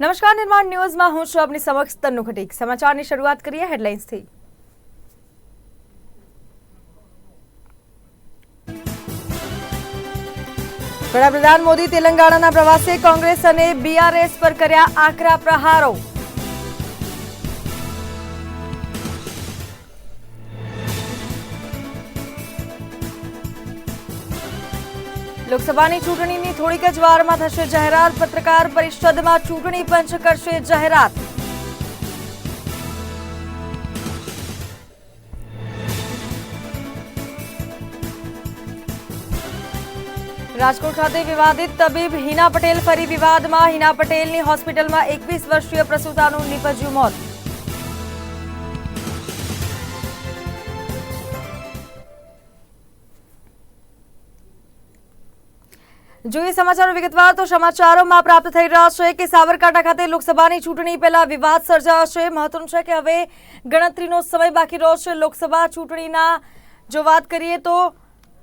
નમસ્કાર, નિર્માણ ન્યૂઝમાં હું છું આપની સમક્ષ તન્નુ ખટીક. સમાચારની શરૂઆત કરીએ હેડલાઇન્સથી. વડાપ્રધાન મોદી તેલંગાણાના પ્રવાસે કોંગ્રેસ અને બીઆરએસ પર કર્યા આકરા પ્રહારો. લોકસભાની ચૂંટણીની થોડીક જ વારમાં થશે જાહેરાત. પત્રકાર પરિષદમાં ચૂંટણી પંચ કરશે જાહેરાત. રાજકોટ ખાતે વિવાદિત તબીબ હિના પટેલ ફરી વિવાદમાં. હિના પટેલની હોસ્પિટલમાં એકવીસ વર્ષીય પ્રસૂતાનું નિપજ્યું મોત. જોઈએ સમાચારો વિગતવાર, તો સમાચારોમાં પ્રાપ્ત થઈ રહ્યા છે કે સાબરકાંઠા ખાતે લોકસભાની ચૂંટણી પહેલા વિવાદ સર્જાયો છે. મહત્વનું છે કે હવે ગણતરીનો સમય બાકી રહ્યો છે. લોકસભા ચૂંટણીના જો વાત કરીએ તો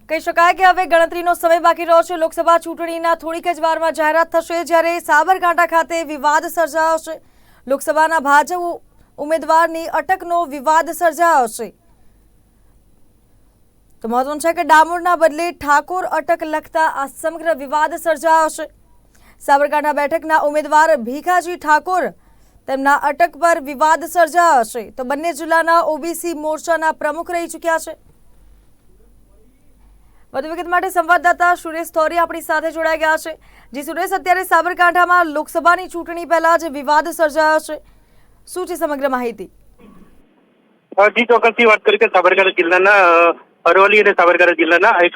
કહી શકાય કે હવે ગણતરીનો સમય બાકી રહ્યો છે. લોકસભા ચૂંટણીના થોડીક જ વારમાં જાહેરાત થશે જ્યારે સાબરકાંઠા ખાતે વિવાદ સર્જાયો છે. લોકસભાના ભાજપ ઉમેદવારની અટકનો વિવાદ સર્જાયો છે. તો મહત્વનું છે કે ડામોરના બદલે ઠાકોર અટક લખતા આ સમગ્ર વિવાદ સર્જાયો છે. સાબરકાંઠા બેઠકના ઉમેદવાર ભીખાજી ઠાકોર તેમના અટક પર વિવાદ સર્જાયો છે. તો બંને જિલ્લાના ઓબીસી મોરચાના પ્રમુખ રહી ચૂક્યા છે. વધુ વિગત માટે સંવાદદાતા સુરેશ તોરી આપણી સાથે જોડાઈ ગયા છે. જી સુરેશ, અત્યારે સાબરકાંઠામાં લોકસભાની ચૂંટણી પહેલા જે વિવાદ સર્જાયો છે. શું છે સમગ્ર માહિતી? જી, ચોક્કસથી વાત કરી કે સાબરકાંઠા જિલ્લાના અરવલ્લી અને સાબરકાંઠા જિલ્લાના એક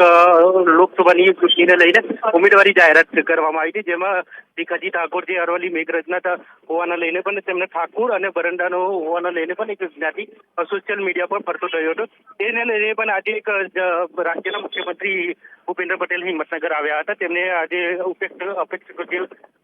લોકસભાની ચૂંટણીને લઈને ઉમેદવારી જાહેરાત કરવામાં આવી હતી જેમાં ભીખાજી ઠાકોર જે અરવલ્લી મેઘરજના હોવાના લઈને પણ તેમને ઠાકોર અને બરંડાનો હોવાના લઈને પણ એક જ્ઞાતિ સોશિયલ મીડિયા પર ફરતો થયો હતો. તેને લઈને પણ આજે એક રાજ્યના મુખ્યમંત્રી ભૂપેન્દ્ર પટેલ હિંમતનગર આવ્યા હતા. તેમને આજે ઉપેક્ષ અપેક્ષ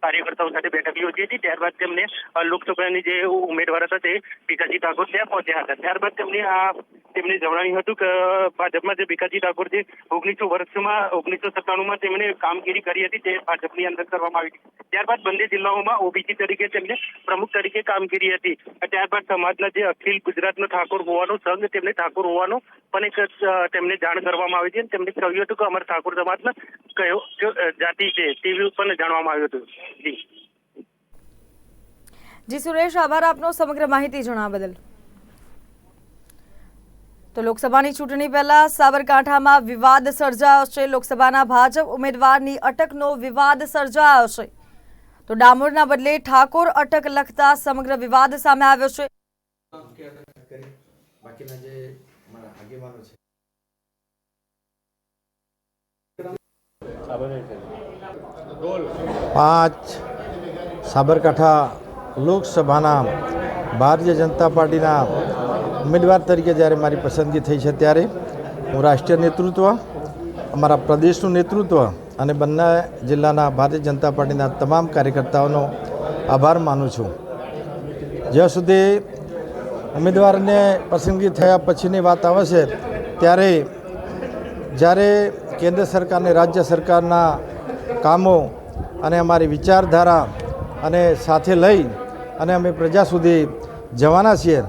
કાર્યકર્તાઓ સાથે બેઠક યોજી હતી. ત્યારબાદ તેમને લોકસભાની જે ઉમેદવાર હતા તે ભીખાજી ઠાકોર ત્યાં પહોંચ્યા હતા. ત્યારબાદ તેમને આ તેમણે જણાવ્યું હતું કે, ભાજપમાં જે ભીખાજી ઠાકોર જે ઓગણીસો વર્ષમાં, ઓગણીસો સત્તાણુંમાં તેમણે કામગીરી કરી હતી તે ભાજપની અંદર કરવામાં આવી હતી. ત્યારબાદ બંને જિલ્લાઓમાં ઓબીસી તરીકે તેમને પ્રમુખ તરીકે કામગીરી હતી. ત્યારબાદ સમાજના જે અખિલ ગુજરાતનો ઠાકોર હોવાનો સંઘ તેમને ઠાકોર હોવાનો પણ એક તેમને જાણ કરવામાં આવી હતી તેમને કહ્યું હતું કે અમારા ઠાકોર સમાજના કયો, જાતિ છે તેવી પણ જાણવામાં આવ્યું હતું. જી. જી સુરેશ આભાર આપનો સમગ્ર માહિતી જણાવવા બદલ. તો લોકસભાની ચૂંટણી પહેલા સાબરકાંઠામાં વિવાદ સર્જાયો છે. લોકસભાના ભાજપ ઉમેદવારની અટકનો વિવાદ સર્જાયો છે. તો ડામોરના બદલે ઠાકોર અટક લખતા સમગ્ર વિવાદ સામે આવ્યો છે. બાકીના જે મારા આગેવાનો છે. પાંચ સાબરકાંઠા લોકસભાના ભારતીય જનતા પાર્ટીના ઉમેદવાર તરીકે જ્યારે મારી પસંદગી થઈ છે ત્યારે હું રાષ્ટ્રીય નેતૃત્વ અમારા પ્રદેશનું નેતૃત્વ અને બંને જિલ્લાના ભારતીય જનતા પાર્ટીના તમામ કાર્યકર્તાઓનો આભાર માનું છું. જ્યાં સુધી ઉમેદવારને પસંદગી થયા પછીની વાત આવે છે, ત્યારે જ્યારે કેન્દ્ર સરકાર અને રાજ્ય સરકારના કામો અને અમારી વિચારધારા અને સાથે લઈ અને અમે પ્રજા સુધી જવાના છીએ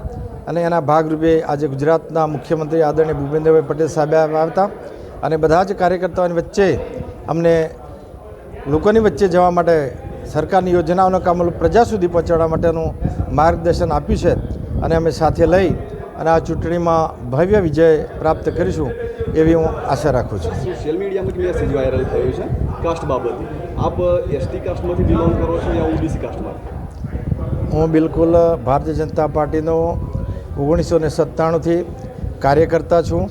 અને એના ભાગરૂપે આજે ગુજરાતના મુખ્યમંત્રી આદરણીય ભૂપેન્દ્રભાઈ પટેલ સાહેબ આવ્યા હતા અને બધા જ કાર્યકર્તાઓની વચ્ચે અમને લોકોની વચ્ચે જવા માટે સરકારની યોજનાઓનો કામ પ્રજા સુધી પહોંચાડવા માટેનું માર્ગદર્શન આપ્યું છે અને અમે સાથે લઈ અને આ ચૂંટણીમાં ભવ્ય વિજય પ્રાપ્ત કરીશું એવી હું આશા રાખું છું. સોશિયલ મીડિયામાં એક મેસેજ વાયરલ થયો છે? કાસ્ટ બાબતે. આપ એસટી કાસ્ટમાંથી બિલોંગ કરો છો યા ઓબીસી કાસ્ટમાં હું બિલકુલ ભારતીય જનતા પાર્ટીનો ઓગણીસો ને સત્તાણુંથી કાર્યકર્તા છું.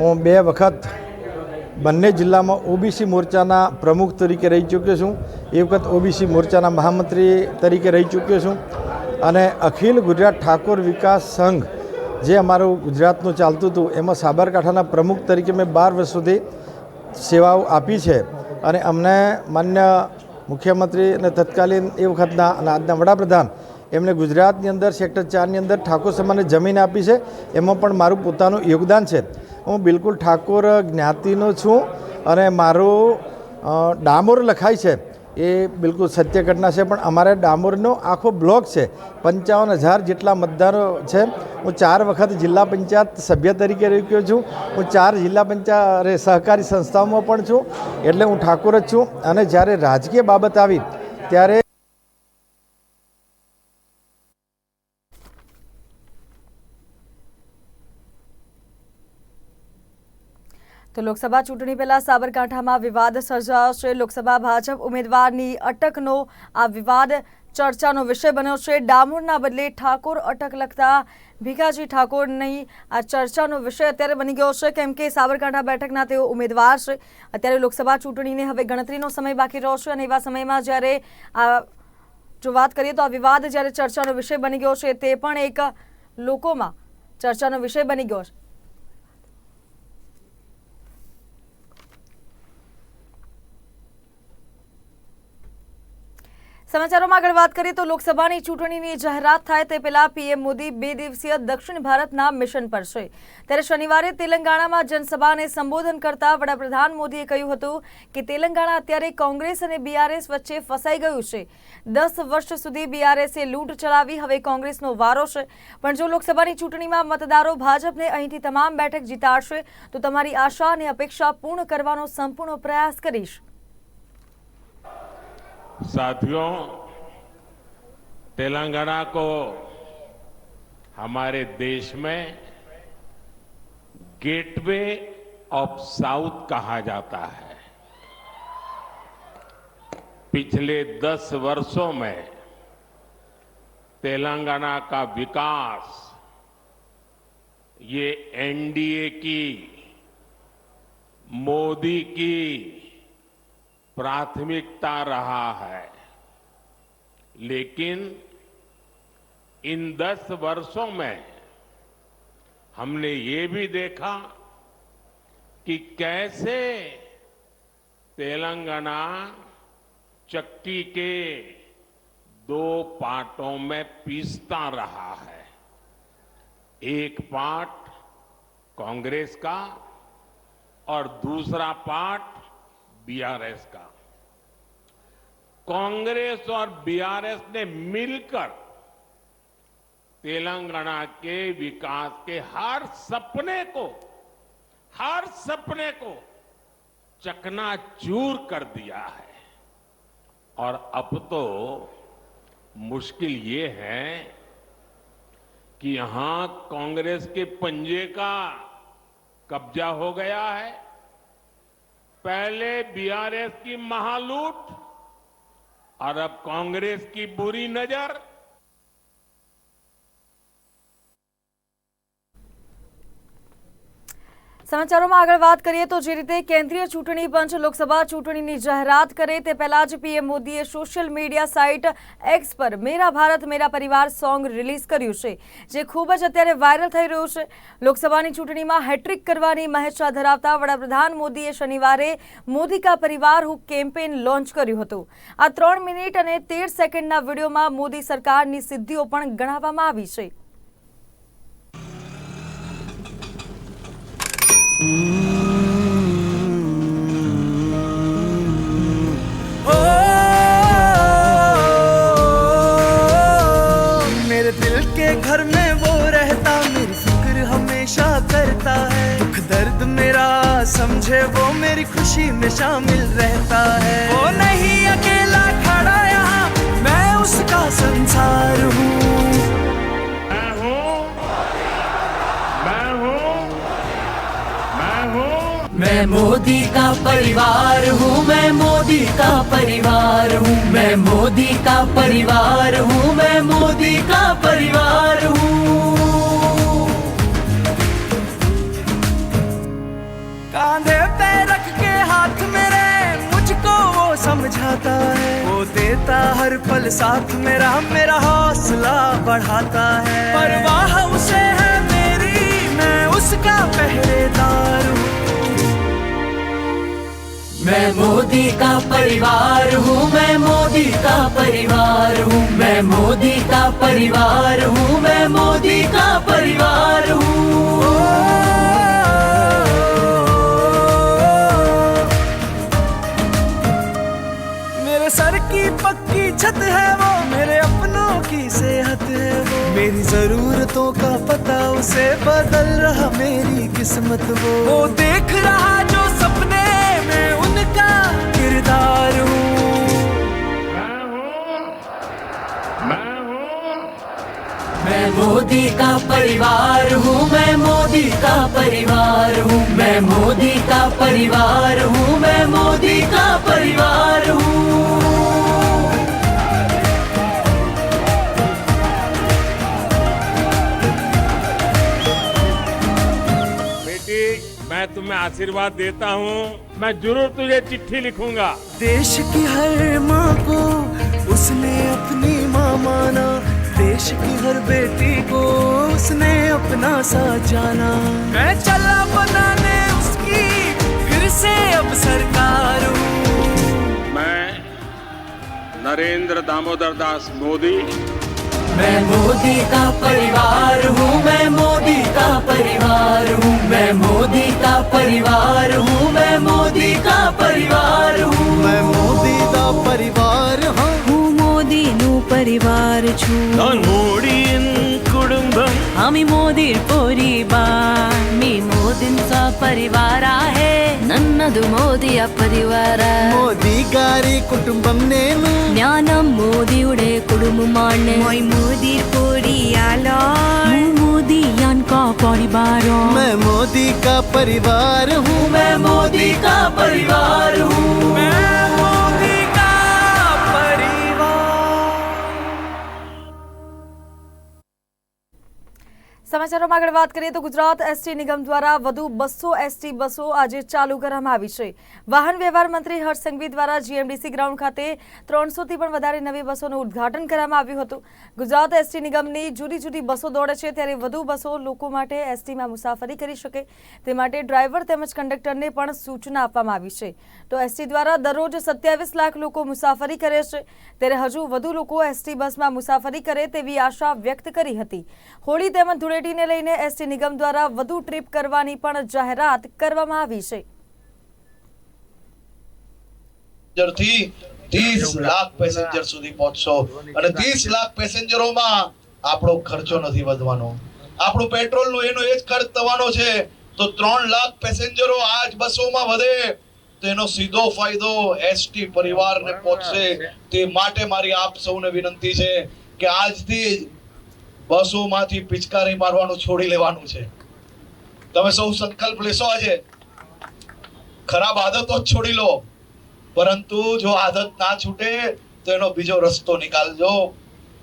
હું બે વખત બંને જિલ્લામાં ઓબીસી મોરચાના પ્રમુખ તરીકે રહી ચૂક્યો છું. એ વખત ઓબીસી મોરચાના મહામંત્રી તરીકે રહી ચૂક્યો છું. અને અખિલ ગુજરાત ઠાકોર વિકાસ સંઘ જે અમારું ગુજરાતનું ચાલતું હતું, એમાં સાબરકાંઠાના પ્રમુખ તરીકે મેં બાર વર્ષ સુધી સેવાઓ આપી છે. અને અમને માન્ય મુખ્યમંત્રી અને તત્કાલીન એ વખતના અને આજના વડાપ્રધાન એમણે ગુજરાતની અંદર, સેક્ટર ચારની અંદર ઠાકોર સમાજને જમીન આપી છે. એમાં પણ મારું પોતાનું યોગદાન છે. હું બિલકુલ ઠાકોર જ્ઞાતિનો છું અને મારું ડામોર લખાય છે. એ બિલકુલ સત્ય ઘટના છે, પણ અમારે ડામોરનો આખો બ્લોક છે. પંચાવન હજાર જેટલા મતદારો છે. હું ચાર વખત જિલ્લા પંચાયત સભ્ય તરીકે રહી ગયો છું. હું ચાર જિલ્લા પંચાયત સહકારી સંસ્થાઓમાં પણ છું. એટલે હું ઠાકોર જ છું. અને જ્યારે રાજકીય બાબત આવી, ત્યારે તો લોકસભા ચૂંટણી પહેલા સાબરકાંઠામાં વિવાદ સર્જાયો છે. લોકસભા ભાજપ ઉમેદવારની અટકનો આ વિવાદ ચર્ચાનો વિષય બન્યો છે. ડામોરના બદલે ઠાકોર અટક લખતા ભીખાજી ઠાકોરની આ ચર્ચાનો વિષય અત્યારે બની ગયો છે. કેમ કે સાબરકાંઠા બેઠકના તેઓ ઉમેદવાર છે. અત્યારે લોકસભા ચૂંટણીને હવે ગણતરીનો સમય બાકી રહ્યો છે અને એવા સમયમાં જ્યારે આ જો વાત કરીએ તો આ વિવાદ જ્યારે ચર્ચાનો વિષય બની ગયો છે તે પણ એક લોકોમાં ચર્ચાનો વિષય બની ગયો છે. સમાચારોમાં આગળ વાત કરીએ તો લોકસભાની ચૂંટણીની જાહેરાત થાય તે પહેલા પીએમ મોદી બે દિવસીય દક્ષિણ ભારતના મિશન પર છે. ત્યારે શનિવારે તેલંગાણામાં જનસભાને સંબોધન કરતા વડાપ્રધાન મોદીએ કહ્યું હતું કે તેલંગાણા અત્યારે કોંગ્રેસ અને બીઆરએસ વચ્ચે ફસાઈ ગયું છે. દસ વર્ષ સુધી બીઆરએસે લૂંટ ચલાવી, હવે કોંગ્રેસનો વારો છે. પણ જો લોકસભાની ચૂંટણીમાં મતદારો ભાજપને અહીંથી તમામ બેઠક જીતાડશે, તો તમારી આશા અને અપેક્ષા પૂર્ણ કરવાનો સંપૂર્ણ પ્રયાસ કરીશ. साथियों, तेलंगाना को हमारे देश में गेटवे ऑफ़ साउथ कहा जाता है। पिछले दस वर्षों में तेलंगाना का विकास, ये एनडीए की, मोदी की प्राथमिकता रहा है। लेकिन इन दस वर्षों में हमने ये भी देखा कि कैसे तेलंगाना चक्की के दो पार्टों में पीसता रहा है। एक पार्ट कांग्रेस का और दूसरा पार्ट बीआरएस का। कांग्रेस और बीआरएस ने मिलकर तेलंगाना के विकास के हर सपने को, हर सपने को चकनाचूर कर दिया है। और अब तो मुश्किल ये है कि यहाँ कांग्रेस के पंजे का कब्जा हो गया है। पहले बीआरएस की महालूट और अब कांग्रेस की बुरी नजर સમાચારોમાં આગળ વાત કરીએ તો જે રીતે કેન્દ્રીય ચૂંટણી પંચ લોકસભા ચૂંટણીની જાહેરાત કરે તે પહેલા જ પીએમ મોદીએ સોશિયલ મીડિયા સાઇટ એક્સ પર મેરા ભારત, મેરા પરિવાર સોંગ રિલીઝ કર્યું છે, જે ખૂબ જ અત્યારે વાયરલ થઈ રહ્યું છે. લોકસભાની ચૂંટણીમાં હેટ્રિક કરવાની મહેચ્છા ધરાવતા વડાપ્રધાન મોદીએ શનિવારે મોદી કા પરિવાર હું કેમ્પેન લોન્ચ કર્યું હતું. આ ત્રણ મિનિટ અને તેર સેકન્ડના વિડીયોમાં મોદી સરકારની સિદ્ધિઓ પણ ગણાવવામાં આવી છે. मेरे दिल के घर में वो रहता, मेरी फ़िक्र हमेशा करता है। दुख, दर्द मेरा समझे, वो मेरी खुशी में शामिल रहता है। वो नहीं अकेला खड़ा यहाँ, मैं उसका संसार हूँ। मैं मोदी का परिवार हूँ, मैं मोदी का परिवार हूँ, मैं मोदी का परिवार हूँ, मैं मोदी का परिवार हूँ। कांधे पे रख के हाथ मेरे, मुझको वो समझाता है। वो देता हर पल साथ मेरा मेरा हौसला बढ़ाता है। परवाह उसे है मेरी, मैं उसका पहरेदार हूँ। मैं मोदी का परिवार हूँ, मैं मोदी का परिवार हूँ, मैं मोदी का परिवार हूँ, मैं मोदी का परिवार हूँ। मेरे सर की पक्की छत है वो, मेरे अपनों की सेहत है वो। मेरी जरूरतों का पता उसे बदल रहा, मेरी किस्मत वो। वो देख रहा जो मैं मोदी का परिवार हूँ मैं मोदी का परिवार हूँ मैं मोदी का परिवार हूँ मैं मोदी का परिवार हूँ। बेटी मैं तुम्हें आशीर्वाद देता हूँ। मैं जरूर तुझे चिट्ठी लिखूंगा देश की हर माँ को उसने अपनी माँ माना देश की हर बेटी को उसने अपना सा जाना मैं चला बनाने उसकी फिर से अब सरकार हूँ मैं नरेंद्र दामोदर दास मोदी मैं मोदी का परिवार हूँ मैं मोदी का परिवार हूँ मैं मोदी का परिवार हूँ मैं मोदी का परिवार हूँ मैं मोदी का परिवार हूँ હું મોદીનું પરિવાર છું நான் மோடியின் குடும்பம் आम्ही मोदी पोरी बा मी मोदींचा परिवार కాదు మోదీ అప్పదివారా మోదీ గారి కుటుంబం నేను జ్ఞానం మోదీయుడే కుడుముమాణే మోయ్ మోదీ కోరియాలో మోదీ యాన్ కా పరివారో మే మోదీ కా పరివార్ హూ మే మోదీ కా పరివార్ హూ સમાચારોમાં આગળ વાત કરીએ તો ગુજરાત એસટી નિગમ દ્વારા વધુ બસો એસટી બસો આજે ચાલુ કરવામાં આવી છે. વાહન વ્યવહાર મંત્રી હર્ષ સંઘવી દ્વારા જીએમડીસી ગ્રાઉન્ડ ખાતે ત્રણસોથી પણ વધારે નવી બસોનું ઉદ્ઘાટન કરવામાં આવ્યું હતું. ગુજરાત એસટી નિગમની જુદી જુદી બસો દોડે છે ત્યારે વધુ બસો લોકો માટે એસટીમાં મુસાફરી કરી શકે તે માટે ડ્રાઈવર તેમજ કંડક્ટરને પણ સૂચના આપવામાં આવી છે. તો એસટી દ્વારા દરરોજ સત્યાવીસ લાખ લોકો મુસાફરી કરે છે. ત્યારે હજુ વધુ લોકો એસટી બસમાં મુસાફરી કરે તેવી આશા વ્યક્ત કરી હતી. હોળી તેમજ ધૂળેટીને લઈને એસટી નિગમ દ્વારા વધુ ટ્રીપ કરવાની પણ જાહેરાત કરવામાં આવી છે. આપણો ખર્ચો નથી વધવાનો. આપણું પેટ્રોલનું એનો એ જ ખર્ચ થવાનો છે, તો ત્રણ લાખ પેસેન્જરો આ જ બસોમાં વધે, તો એનો સીધો ફાયદો એસટી પરિવારને પહોંચશે. તે માટે મારી આપ સૌને વિનંતી છે કે આજથી બસોમાંથી પિચકારી મારવાનું છોડી લેવાનું છે. તમે સૌ સંકલ્પ લેશો આજે? ખરાબ આદતો જ છોડી લો. પરંતુ જો આદત ના છૂટે, તો એનો બીજો રસ્તો નીકાળજો.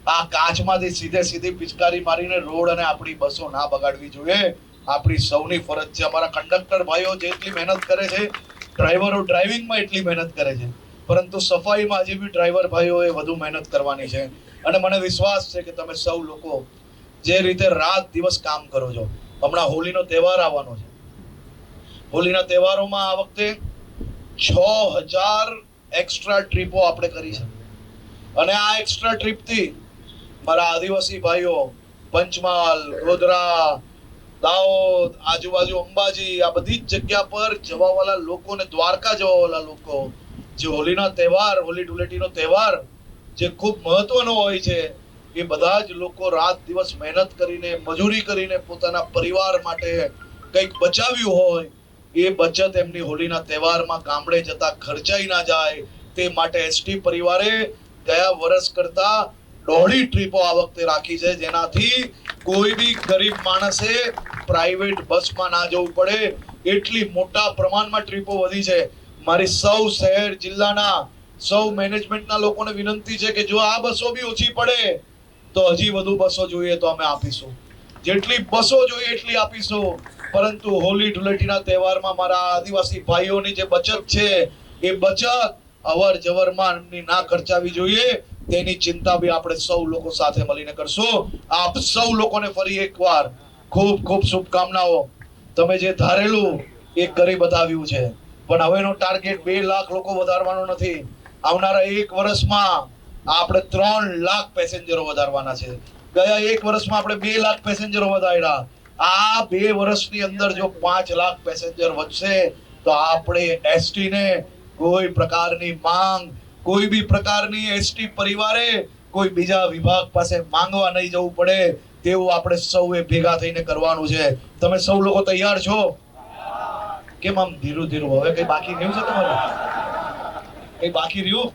આ કાચમાંથી સીધે સીધી પિચકારી મારીને રોડ અને આપણી બસો ના બગાડવી જોઈએ. આપણી સૌની ફરજ છે. અમારા કંડક્ટર ભાઈઓ જેટલી મહેનત કરે છે, ડ્રાઈવરો ડ્રાઇવિંગમાં એટલી મહેનત કરે છે. પરંતુ સફાઈમાં હજી બી ડ્રાઈવર ભાઈઓએ વધુ મહેનત કરવાની છે અને મને વિશ્વાસ છે કે તમે સૌ લોકો જે રીતે રાત દિવસ કામ કરો છો, હમણાં હોલીનો તહેવાર આવવાનો છે. હોલીના તહેવારોમાં આ વખતે છ હજાર એક્સ્ટ્રા ટ્રીપો આપણે કરી છે. અને આ એક્સ્ટ્રા ટ્રીપથી મારા આદિવાસી ભાઈઓ, પંચમહાલ, ગોધરા, દાહોદ, આજુબાજુ અંબાજી, આ બધી જ જગ્યા પર જવાવાળા લોકો ને દ્વારકા જવાવાળા લોકો, જે હોલીના તહેવાર, હોલી ધૂળેટીનો તહેવાર જે ખૂબ મહત્વનો હોય છે, એ બધા જ લોકો રાત દિવસ મહેનત કરીને, મજૂરી કરીને પોતાના પરિવાર માટે કંઈક બચાવ્યું હોય, એ બચત એમની હોળીના તહેવારમાં ગામડે જતા ખર્ચાઈ ના જાય. તે માટે એસટી પરિવારે ગયા વર્ષ કરતા દોઢી ટ્રીપો આ વખતે રાખી છે, જેનાથી કોઈ બી ગરીબ માણસે પ્રાઇવેટ બસમાં ના જવું પડે. એટલી મોટા પ્રમાણમાં ટ્રીપો વધી છે. મારી સૌ શહેર જિલ્લાના સૌ મેનેજમેન્ટના લોકોને વિનંતી છે કે જો આ બસો બી ઓછી પડે, તો હજી વધુ બસો જોઈએ તો અમે આપીશું. જેટલી બસો જોઈએ એટલી આપીશું. પરંતુ હોલી ધૂળેટીના તહેવારમાં મારા આદિવાસી ભાઈઓની જે બચત છે, એ બચત અવર જવરમાં ના ખર્ચાવી જોઈએ. તેની ચિંતા બી આપણે સૌ લોકો સાથે મળીને કરશું. આપ સૌ લોકોને ફરી એકવાર ખૂબ ખૂબ શુભકામનાઓ. તમે જે ધારેલું એ કરી બતાવ્યું છે. પણ હવેનો ટાર્ગેટ બે લાખ લોકો વધારવાનો નથી. આવનારા એક વર્ષમાં આપણે ત્રણ લાખ પેસેન્જરો વધારવાના છે. ગયા એક વર્ષમાં આપણે બે લાખ પેસેન્જરો વધાર્યા. આ બે વર્ષની અંદર જો પાંચ લાખ પેસેન્જર વધશે, તો આપણે એસટી ને કોઈ પ્રકારની માંગ, કોઈ બી પ્રકારની એસટી પરિવારે કોઈ બીજા વિભાગ પાસે માંગવા નહીં જવું પડે, તેવું આપણે સૌએ ભેગા થઈને કરવાનું છે. તમે સૌ લોકો તૈયાર છો? કેમ આમ ધીરું ધીરું? હવે કઈ બાકી રહ્યું છે તમારે? કઈ બાકી રહ્યું?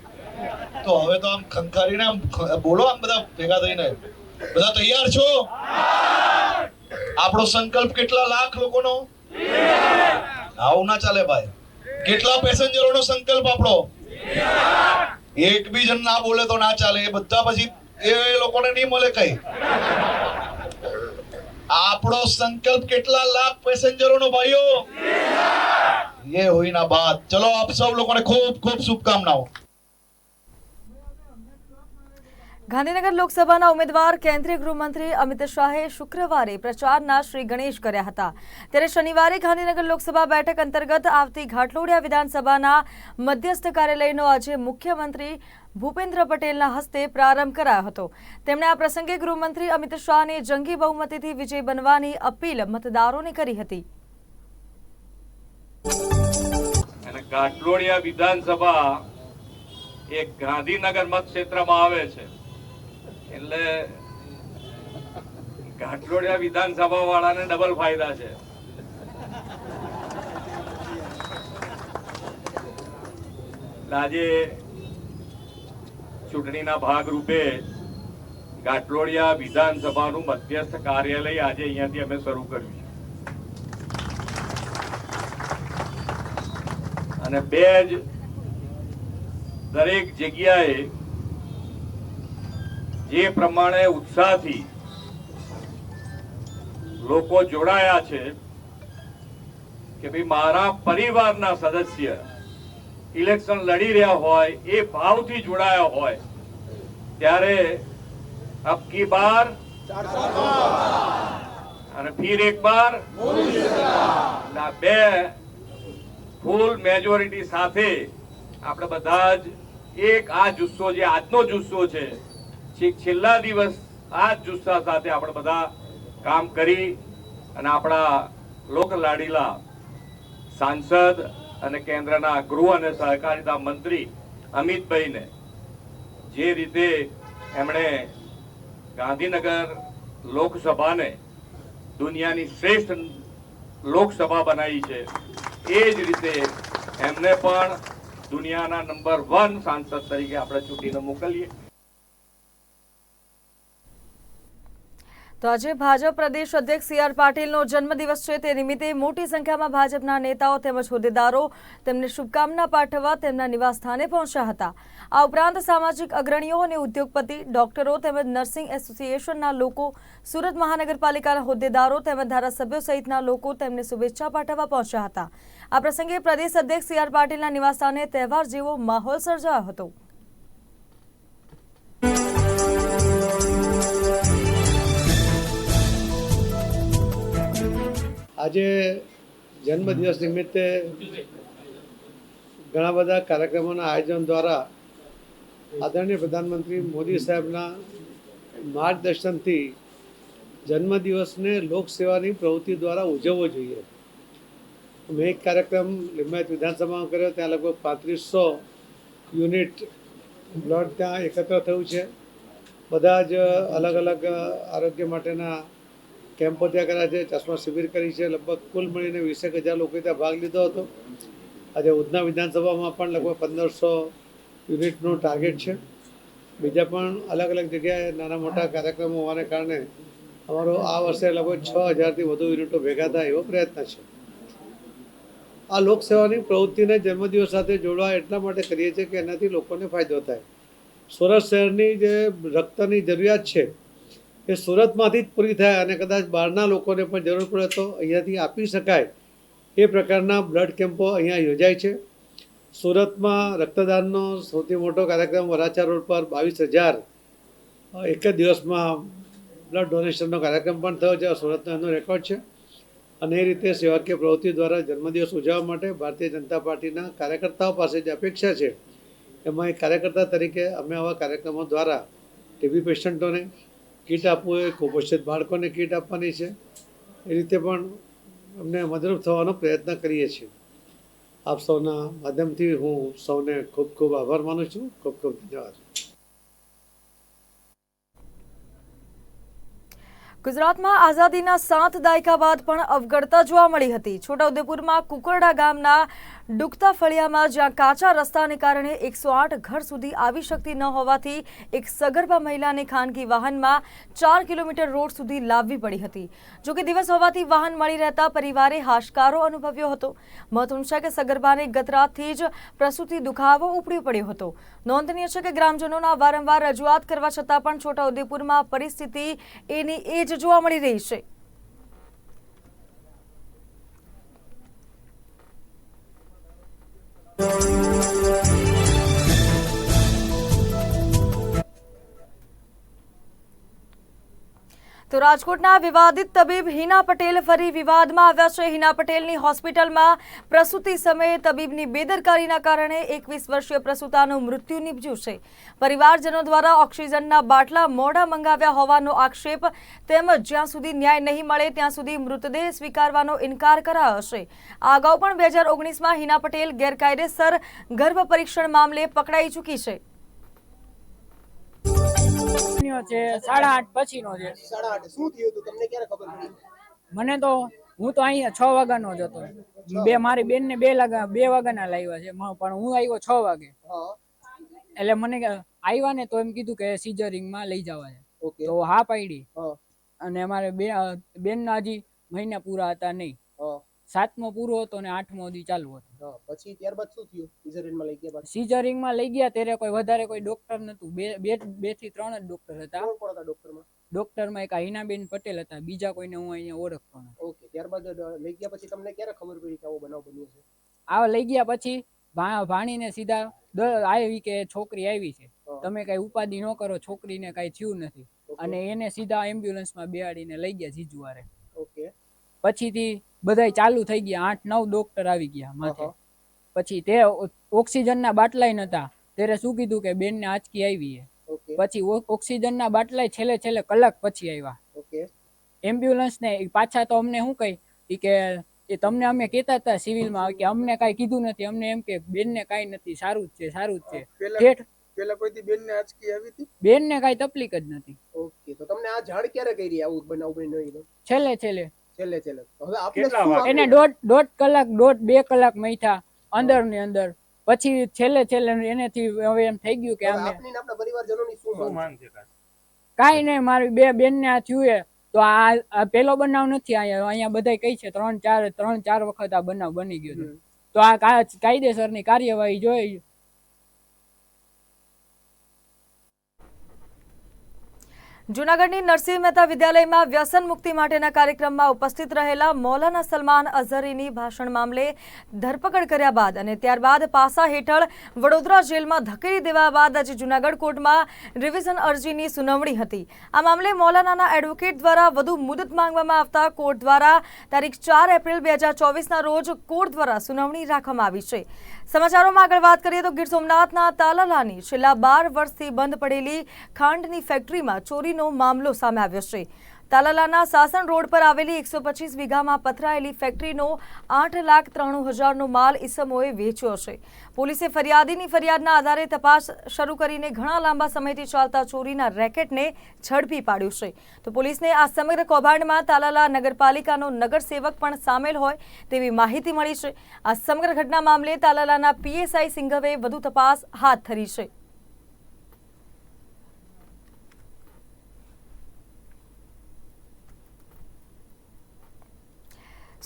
તો હવે તો આમ ખંખારીને આમ બોલો આમ બધા ભેગા થઈને. બધા તૈયાર છો? આપણો સંકલ્પ કેટલા લાખ લોકોનો? આવું ના ચાલે ભાઈ. કેટલા પેસેન્જરોનો સંકલ્પ આપણો? એક બી જણ ના બોલે તો ના ચાલે. એ બધા પછી એ લોકોને નહીં મળે કઈ. આપણો સંકલ્પ કેટલા લાખ પેસેન્જરોનો ભાઈઓ? એ હોય ના બાદ. ચલો આપ સૌ લોકોને ખૂબ ખૂબ શુભકામનાઓ. ગાંધીનગર લોકસભાના ઉમેદવાર, કેન્દ્રીય ગૃહમંત્રી અમિત શાહે શુક્રવારે પ્રચારના શ્રી ગણેશ કર્યા હતા. ત્યારે શનિવારે ગાંધીનગર લોકસભા બેઠક અંતર્ગત આવતી ઘાટલોડિયા વિધાનસભાના મધ્યસ્થ કાર્યાલયનો આજે મુખ્યમંત્રી ભૂપેન્દ્ર પટેલના હસ્તે પ્રારંભ કરાયો હતો. તેમણે આ પ્રસંગે ગૃહમંત્રી અમિત શાહને જંગી બહુમતીથી વિજય બનવાની અપીલ મતદારોને કરી હતી. ગાંધીનગર મત આવે છે. એટલે ઘાટલોડિયા વિધાનસભા વાળાને ડબલ ફાયદા છે. આજે ચૂંટણીના ભાગરૂપે ગાટલોડિયા વિધાનસભાનું મધ્યસ્થ કાર્યાલય આજે અહીંયાથી અમે શરૂ કર્યું છે. અને બે જ દરેક જગ્યાએ જે પ્રમાણે ઉત્સાહથી લોકો જોડાયા છે કે ભાઈ મારા પરિવારના સદસ્ય ઇલેક્શન લડી રહ્યા હોય, એ ભાવથી જોડાયા હોય, ત્યારે અબ કી બાર? અને ફીર એક બાર? ના, બે ફૂલ મેજોરિટી સાથે આપણે બધા જ એક આ જુસ્સો જે આજનો જુસ્સો છે છેલ્લા દિવસ આ જુસ્સા સાથે આપણે બધા કામ કરી અને આપણા લોકલાડીલા સાંસદ અને કેન્દ્રના ગૃહ અને સહકારિતા મંત્રી અમિતભાઈને જે રીતે એમણે ગાંધીનગર લોકસભાને દુનિયાની શ્રેષ્ઠ લોકસભા બનાવી છે, એ જ રીતે એમને પણ દુનિયાના નંબર વન સાંસદ તરીકે આપણે ચૂંટીને મોકલીએ. તો આજે ભાજપ પ્રદેશ અધ્યક્ષ સી આર પાટીલનો જન્મદિવસ છે. તે નિમિત્તે મોટી સંખ્યામાં ભાજપના નેતાઓ તેમજ હોદ્દેદારો તેમને શુભકામના પાઠવવા તેમના નિવાસસ્થાને પહોંચ્યા હતા. આ ઉપરાંત સામાજિક અગ્રણીઓ અને ઉદ્યોગપતિ, ડોક્ટરો તેમજ નર્સિંગ એસોસિએશનના લોકો, સુરત મહાનગરપાલિકાના હોદ્દેદારો તેમજ ધારાસભ્યો સહિતના લોકો તેમને શુભેચ્છા પાઠવવા પહોંચ્યા હતા. આ પ્રસંગે પ્રદેશ અધ્યક્ષ સી આર પાટીલના નિવાસસ્થાને તહેવાર જેવો માહોલ સર્જાયો હતો. આજે જન્મદિવસ નિમિત્તે ઘણા બધા કાર્યક્રમોના આયોજન દ્વારા આદરણીય પ્રધાનમંત્રી મોદી સાહેબના માર્ગદર્શનથી જન્મદિવસને લોકસેવાની પ્રવૃત્તિ દ્વારા ઉજવવો જોઈએ. મેં એક કાર્યક્રમ લિંબાયત વિધાનસભામાં કર્યો, ત્યાં લગભગ પાંત્રીસો યુનિટ બ્લડ ત્યાં એકત્ર થયું છે. બધા જ અલગ અલગ આરોગ્ય માટેના કેમ્પો ત્યાં કર્યા છે, ચશ્મા શિબિર કરી છે, લગભગ કુલ મળીને વીસેક હજાર લોકોએ ત્યાં ભાગ લીધો હતો. આજે ઉધના વિધાનસભામાં પણ લગભગ પંદરસો યુનિટનું ટાર્ગેટ છે. બીજા પણ અલગ અલગ જગ્યાએ નાના મોટા કાર્યક્રમો હોવાને કારણે અમારો આ વર્ષે લગભગ છ હજારથી વધુ યુનિટો ભેગા થાય એવો પ્રયત્ન છે. આ લોકસેવાની પ્રવૃત્તિને જન્મદિવસ સાથે જોડવા એટલા માટે કરીએ છીએ કે એનાથી લોકોને ફાયદો થાય. સુરત શહેરની જે રક્તની જરૂરિયાત છે એ સુરતમાંથી જ પૂરી થાય અને કદાચ બહારના લોકોને પણ જરૂર પડે તો અહીંયાથી આપી શકાય એ પ્રકારના બ્લડ કેમ્પો અહીંયા યોજાય છે. સુરતમાં રક્તદાનનો સૌથી મોટો કાર્યક્રમ વરાછા રોડ પર બાવીસ હજાર એક જ દિવસમાં બ્લડ ડોનેશનનો કાર્યક્રમ પણ થયો છે. સુરતનો એનો રેકોર્ડ છે. અને એ રીતે સેવાકીય પ્રવૃત્તિ દ્વારા જન્મદિવસ ઉજવવા માટે ભારતીય જનતા પાર્ટીના કાર્યકર્તાઓ પાસે જે અપેક્ષા છે, એમાં એક કાર્યકર્તા તરીકે અમે આવા કાર્યક્રમો દ્વારા ટીબી પેશન્ટોને કીટ આપવું એ કુપોષિત બાળકોને કીટ આપવાની છે. એ રીતે પણ અમને મદદરૂપ થવાનો પ્રયત્ન કરીએ છીએ. આપ સૌના માધ્યમથી હું સૌને ખૂબ ખૂબ આભાર માનું છું. ખૂબ ખૂબ ધન્યવાદ. ગુજરાતમાં આઝાદીના સાત દાયકા બાદ પણ અવગડતા જોવા મળી હતી. છોટાઉદેપુરમાં કુકરડા ગામના ડૂબતા ફળિયામાં જ્યાં કાચા રસ્તાને કારણે એકસો આઠ ઘર સુધી આવી શકતી ન હોવાથી એક સગર્ભા મહિલાને ખાનગી વાહનમાં ચાર કિલોમીટર રોડ સુધી લાવવી પડી હતી. જોકે દિવસ હોવાથી વાહન મળી રહેતા પરિવારે હાશકારો અનુભવ્યો હતો. મહત્વનું છે કે સગર્ભાને ગતરાતથી જ પ્રસૂતિ દુખાવો ઉપડી પડ્યો હતો. નોંધનીય છે કે ગ્રામજનોના વારંવાર રજૂઆત કરવા છતાં પણ છોટાઉદેપુરમાં પરિસ્થિતિ એની એ જ જોવા મળી રહી છે. તો રાજકોટના વિવાદિત તબીબ હિના પટેલ ફરી વિવાદમાં આવ્યા છે. હિના પટેલની હોસ્પિટલમાં પ્રસૂતિ સમયે તબીબની બેદરકારીના કારણે એકવીસ વર્ષીય પ્રસૂતાનું મૃત્યુ નીપજ્યું છે. પરિવારજનો દ્વારા ઓક્સિજનના બાટલા મોડા મંગાવ્યા હોવાનો આક્ષેપ તેમજ જ્યાં સુધી ન્યાય નહીં મળે ત્યાં સુધી મૃતદેહ સ્વીકારવાનો ઇનકાર કરાયો છે. આ અગાઉ પણ બે હજાર ઓગણીસમાં હિના પટેલ ગેરકાયદેસર ગર્ભ પરીક્ષણ મામલે પકડાઈ ચૂકી છે. છે સાડા આઠ પછીનો છે સાડા આઠ. શું થયું હતું? તમને ક્યારે ખબર પડી? મને તો હું તો અહીંયા છ વાગ્યાનો જ હતો. બે મારી બેન ને બે લાગા બે વાગ્યાના લાવ્યા છે. પણ હું આવ્યો છ વાગે. એટલે મને આવ્યા ને તો એમ કીધું કે સીઝરિંગમાં લઈ જવા છે. તો હા પાડી. અને અમારે બે બેન હજી મહિના પૂરા હતા નહીં. સાતમો પૂરો હતો ને આઠમો હજી ચાલુ હતો. પછી ત્યારબાદ શું થયું? સિઝરિંગમાં લઈ ગયા સિઝરિંગમાં લઈ ગયા ત્યારે કોઈ વધારે કોઈ ડોક્ટર નતું બે બે બેથી ત્રણ જ ડોક્ટર હતા. કોણ કોણ હતા ડોક્ટરમાં ડોક્ટરમાં એક હિનાબેન પટેલ હતા. બીજા કોઈને હું અહીંયા ઓળખતો નથી. ઓકે ત્યારબાદ લઈ ગયા પછી તમને ક્યારે ખબર પડી કે આવો બનાવ બન્યો છે? આ લઈ ગયા પછી ભાણીને સીધા દ- આવી કે છોકરી આવી છે. તમે કઈ ઉપાધિ ન કરો છોકરીને કઈ થયું નથી. અને એને સીધા એમ્બ્યુલન્સમાં બેહાડીને લઈ ગયા જીજુવારે. ઓકે. પછીથી બધાય ચાલુ થઈ ગયા. આઠ નવ ડોક્ટર આવી ગયા માથે. પછી તે ઓક્સિજનના બાટલાય નતા. ત્યારે શું કીધું કે બેનને આંચકી આવી પછી ઓક્સિજનના બાટલાય છેલ્લે છેલ્લે કલાક પછી આવ્યા ઓકે. એમ્બ્યુલન્સ ને પાછા તો અમને શું કહી કે એ તમને અમે કહેતા હતા સિવિલમાં કે અમને કાંઈ કીધું નથી. અમને એમ કે બેનને કાંઈ નથી. સારું જ છે સારું જ છે. પેલા કોઈથી બેનને આંચકી આવી હતી? બેનને કાંઈ તકલીફ જ નથી. ઓકે તો તમને આ જાણ ક્યારે કરી આવું બનાવ બન્યો? છેલ્લે છેલ્લે. છેલ્લે છેલ્લે. હવે આપણે? એને દોઢ દોઢ કલાક દોઢ બે કલાક મૈથા અંદર ને અંદર. પછી છેલ્લે છેલ્લે એનેથી હવે એમ થઈ ગયું કે આપની આપણા પરિવારજનોની શું માંગ છે? કાઈ નહીં મારી બે બેનને આ થયું છે તો આ પેલો બનાવ નથી અહીંયા અહીંયા બધા કઈ છે ત્રણ ચાર ત્રણ ચાર વખત આ બનાવ બની ગયો તો આ કાયદેસર કાયદેસરની કાર્યવાહી જોઈ જૂનાગઢની નરસિંહ મહેતા વિદ્યાલયમાં વ્યસન મુક્તિ માટેના કાર્યક્રમમાં ઉપસ્થિત રહેલા મૌલાના સલમાન અઝહરીની ભાષણ મામલે ધરપકડ કર્યા બાદ અને ત્યારબાદ પાસા હેઠળ વડોદરા જેલમાં ધકેલી દેવા બાદ આજે જૂનાગઢ કોર્ટમાં રિવિઝન અરજીની સુનાવણી હતી. આ મામલે મૌલાનાના એડવોકેટ દ્વારા વધુ મુદત માંગવામાં આવતા કોર્ટ દ્વારા તારીખ ચાર એપ્રિલ બે હજાર ચોવીસના રોજ કોર્ટ દ્વારા સુનાવણી રાખવામાં આવી છે. સમાચારોમાં આગળ વાત કરીએ તો ગીર સોમનાથના તાલાલાની છેલ્લા બાર વર્ષથી બંધ પડેલી ખાંડની ફેક્ટરીમાં ચોરીનો મામલો સામે આવ્યો છે. તાલાલાના સાસણ રોડ પર આવેલી એકસો પચીસ વીઘામાં પથરાયેલી ફેક્ટરીનો આઠ લાખ ત્રાણું હજારનો માલ ઇસમોએ વેચ્યો છે. પોલીસે ફરિયાદીની ફરિયાદના આધારે તપાસ શરૂ કરીને ઘણા લાંબા સમયથી ચાલતા ચોરીના રેકેટને ઝડપી પાડ્યું છે. તો પોલીસને આ સમગ્ર કૌભાંડમાં તાલાલા નગરપાલિકાનો નગરસેવક પણ સામેલ હોય તેવી માહિતી મળી છે. આ સમગ્ર ઘટના મામલે તાલાલાના પીએસઆઈ સિંઘવે વધુ તપાસ હાથ ધરી છે.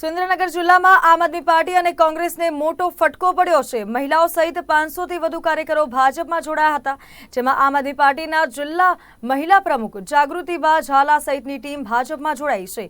સુરેન્દ્રનગર જિલ્લામાં આમ આદમી પાર્ટી અને કોંગ્રેસને મોટો ફટકો પડ્યો છે. મહિલાઓ સહિત પાંચસોથી વધુ કાર્યકરો ભાજપમાં જોડાયા હતા, જેમાં આમ આદમી પાર્ટીના જિલ્લા મહિલા પ્રમુખ જાગૃતિબા ઝાલા સહિતની ટીમ ભાજપમાં જોડાઈ છે.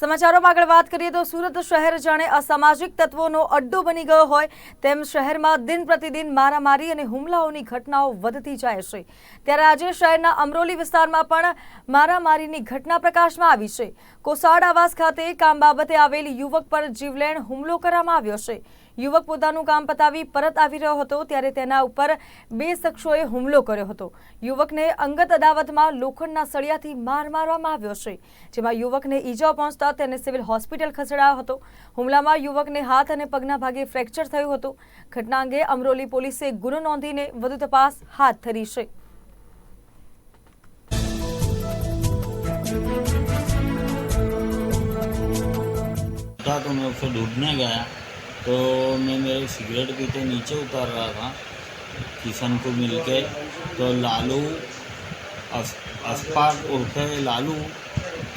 સમાચારોમાં આગળ વાત કરીએ તો સુરત શહેર જાણે અસામાજિક તત્વોનો અડ્ડો બની ગયો હોય તેમ શહેરમાં દિન પ્રતિદિન મારામારી અને હુમલાઓની ઘટનાઓ વધતી જાય છે. ત્યારે આજે શહેરના અમરોલી વિસ્તારમાં પણ મારામારીની ઘટના પ્રકાશમાં આવી છે. કોસાડ આવાસ ખાતે કામ બાબતે આવેલ યુવક પર જીવલેણ હુમલો કરવામાં આવ્યો છે. યુવક પોતાનું કામ પતાવી પરત આવી રહ્યો હતો ત્યારે તેના ઉપર બે શખ્સોએ હુમલો કર્યો હતો યુવકને અંગત અદાવતમાં લોખંડના સળિયાથી માર મારવામાં આવ્યો છે જેમાં યુવકને ઈજા પહોંચતા તેને સિવિલ હોસ્પિટલ ખસેડાયો હતો હુમલામાં યુવકને હાથ અને પગના ભાગે ફ્રેક્ચર થયું હતું ઘટના અંગે અમરોલી પોલીસે ગુનો નોંધીને વધુ તપાસ હાથ ધરી છે था तो मैं उससे ढूंढने गया तो मैं मेरे सिगरेट पीते नीचे उतर रहा था किशन को मिल के तो लालू अस, अस्पाक उर्फे लालू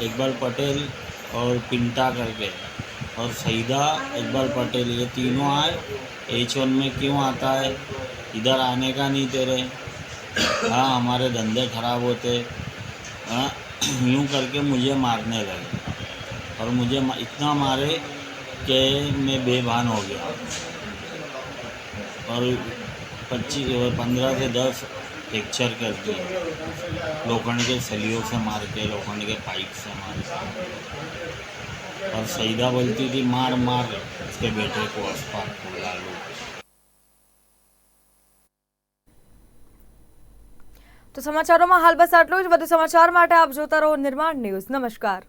इकबाल पटेल और पिंटा करके और सईदा इकबाल पटेल ये तीनों आए। एच वन में क्यों आता है? इधर आने का नहीं तेरे। हाँ हमारे धंधे खराब होते। हाँ यूँ करके मुझे मारने लगे। और मुझे इतना मारे कि मैं बेभान हो गया और पच्चीस पंद्रह से दस फ्रैक्चर कर दिए लोखंड के सलियों से मार के लोखंड के पाइप से मार के और सईदा बोलती थी मार मार उसके बेटे को अस्पात को लालू તો સમાચારોમાં હાલ બસ આટલું જ વધુ સમાચાર માટે આપ જોતા રહો નિર્માણ ન્યૂઝ નમસ્કાર